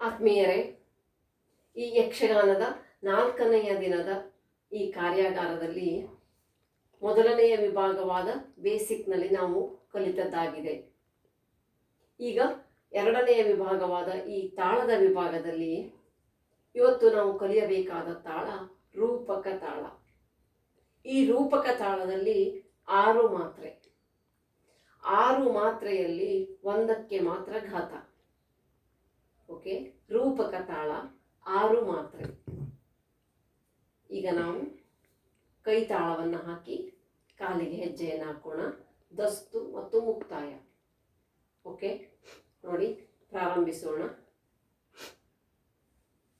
ಆತ್ಮೀಯರೇ, ಈ ಯಕ್ಷಗಾನದ ನಾಲ್ಕನೆಯ ದಿನದ ಈ ಕಾರ್ಯಾಗಾರದಲ್ಲಿ ಮೊದಲನೆಯ ವಿಭಾಗವಾದ ಬೇಸಿಕ್ನಲ್ಲಿ ನಾವು ಕಲಿತದ್ದಾಗಿದೆ. ಈಗ ಎರಡನೆಯ ವಿಭಾಗವಾದ ಈ ತಾಳದ ವಿಭಾಗದಲ್ಲಿ ಇವತ್ತು ನಾವು ಕಲಿಯಬೇಕಾದ ತಾಳ ರೂಪಕ ತಾಳ. ಈ ರೂಪಕ ತಾಳದಲ್ಲಿ ಆರು ಮಾತ್ರೆ. ಆರು ಮಾತ್ರೆಯಲ್ಲಿ ಒಂದಕ್ಕೆ ಮಾತ್ರ ಘಾತ. ಓಕೆ ರೂಪಕ ತಾಳ ಆರು ಮಾತ್ರೆ. ಈಗ ನಾವು ಕೈ ತಾಳವನ್ನು ಹಾಕಿ ಕಾಲಿಗೆ ಹೆಜ್ಜೆಯನ್ನು ಹಾಕೋಣ. ದಸ್ತು ಮತ್ತು ಮುಕ್ತಾಯ. ಓಕೆ ನೋಡಿ, ಪ್ರಾರಂಭಿಸೋಣ.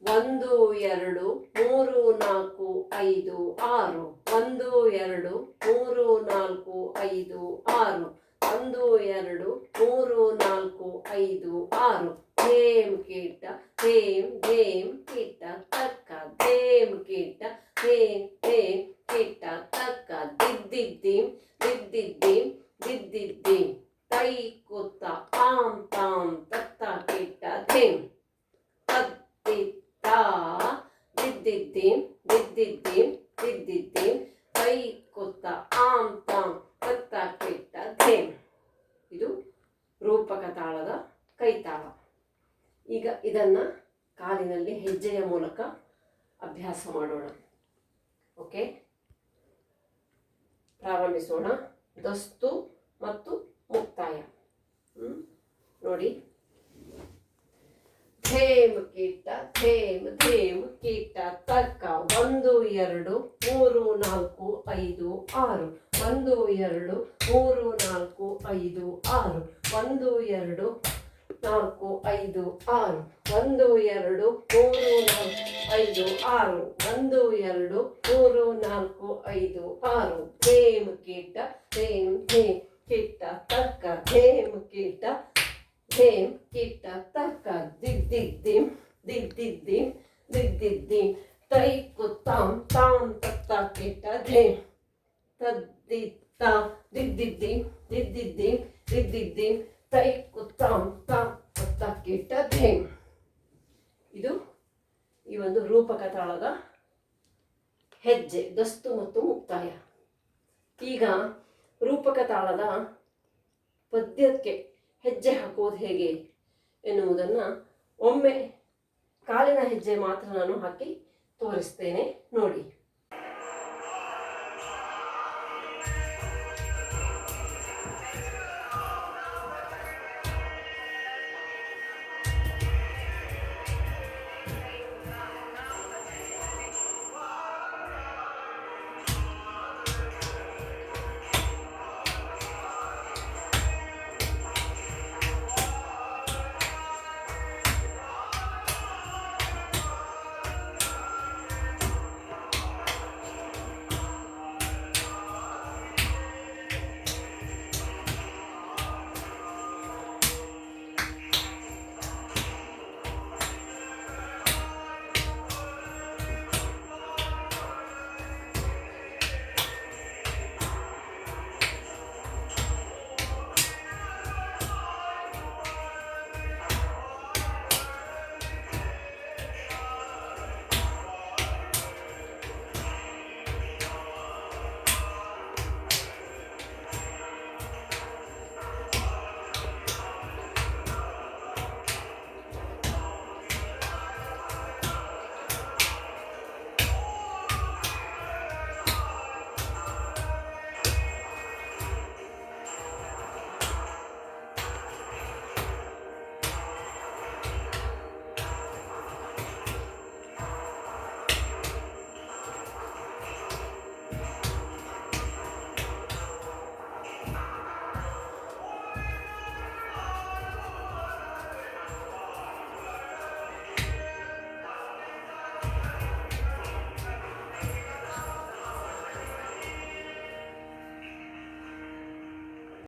ಒಂದು, ಎರಡು, ಮೂರು, ನಾಲ್ಕು, ಐದು, ಆರು. ಒಂದು, ಎರಡು, ಮೂರು, ನಾಲ್ಕು, ಐದು, ಆರು. ಒಂದು, ಎರಡು, ಮೂರು, ನಾಲ್ಕು, ಐದು, ಆರು. ಧೇಮ್ ಕೀಟ ಧೇಮ್ ಧೇಮ್ ಕೀಟ ತಕ್ಕ ಧೇಮ್ ಕೀಟ ಧೇಮ್ ಧೇಮ್ ಕೀಟ ತಕ್ಕ ದಿದ್ದಿದ್ದೀಂ ದಿದ್ದಿದ್ದೀಂ ದಿದ್ದಿದ್ದೀಂ. ತೈ ಕುತ್ತ ಆಂ ತಾಂ ತತ್ತ ಕೀಟ ಧೇಮ್ ತತ್ತಿತ್ತ ದಿದ್ದಿದ್ದೀಂ ದಿದ್ದಿದ್ದೀಂ ದಿದ್ದಿದ್ದೀಂ. ತೈ ಕುತ್ತ ಆಂ ತಾಂ ತತ್ತ ಕೀಟ ಧೇಮ್ ಇದು ರೂಪಕ ತಾಳದ ಕೈತಾಳ. ಈಗ ಇದನ್ನು ಕಾಲಿನಲ್ಲಿ ಹೆಜ್ಜೆಯ ಮೂಲಕ ಅಭ್ಯಾಸ ಮಾಡೋಣ. ಓಕೆ ಪ್ರಾರಂಭಿಸೋಣ. ದಸ್ತು ಮತ್ತು ಮುಕ್ತಾಯ. ನೋಡಿ. ಥೇಮ್ ಕೀಟ ಥೇಮ್ ಥೇಮ್ ಕೀಟ ತಕ್ಕ ಒಂದು, ಎರಡು, ಮೂರು, ನಾಲ್ಕು, ಐದು, ಆರು. ಒಂದು, ಎರಡು, ಮೂರು, ನಾಲ್ಕು, ಐದು, ಆರು. ಒಂದು, ಎರಡು ನಾಲ್ಕು, ಐದು, ಆರು, ಒಂದು, ಎರಡು, ಮೂರು, ನಾಲ್ಕು, ಐದು, ಆರು, ಒಂದು, ಎರಡು, ಮೂರು, ನಾಲ್ಕು, ಐದು, ಆರು. ಧೇಮ್ ಕೀಟ ಧೇಮ್ ಧೇಮ್ ಕೀಟ ತಕ್ಕ ಧೇಮ್ ಕೀಟ ಧೇಮ್ ಕೀಟ ತಕ್ಕ ದಿದ್ದಿದ್ದಿಂ ದಿದ್ದಿದ್ದಿಂ ದಿದ್ದಿದ್ದಿಂ ತೈ ಕುತ್ತಾಂ ತಾಂ ತತ್ತ ಕೀಟ ಧೇಮ್ ತದ್ದಿತ್ತ ದಿದ್ದಿದ್ದಿಂ ದಿದ್ದಿದ್ದಿಂ ದಿದ್ದಿದ್ದಿಂ ತೈ ಕುತ್ತಾಂ ತಾಂ ತತ್ತ ಕೀಟ ಧೇಮ್ ಇದು ಈ ಒಂದು ರೂಪಕ ತಾಳದ ಹೆಜ್ಜೆ ದಸ್ತು ಮತ್ತು ಮುಕ್ತಾಯ. ಈಗ ರೂಪಕ ತಾಳದ ಪದ್ಯಕ್ಕೆ ಹೆಜ್ಜೆ ಹಾಕೋದು ಹೇಗೆ ಎನ್ನುವುದನ್ನು ಒಮ್ಮೆ ಕಾಲಿನ ಹೆಜ್ಜೆ ಮಾತ್ರ ನಾನು ಹಾಕಿ ತೋರಿಸ್ತೇನೆ ನೋಡಿ.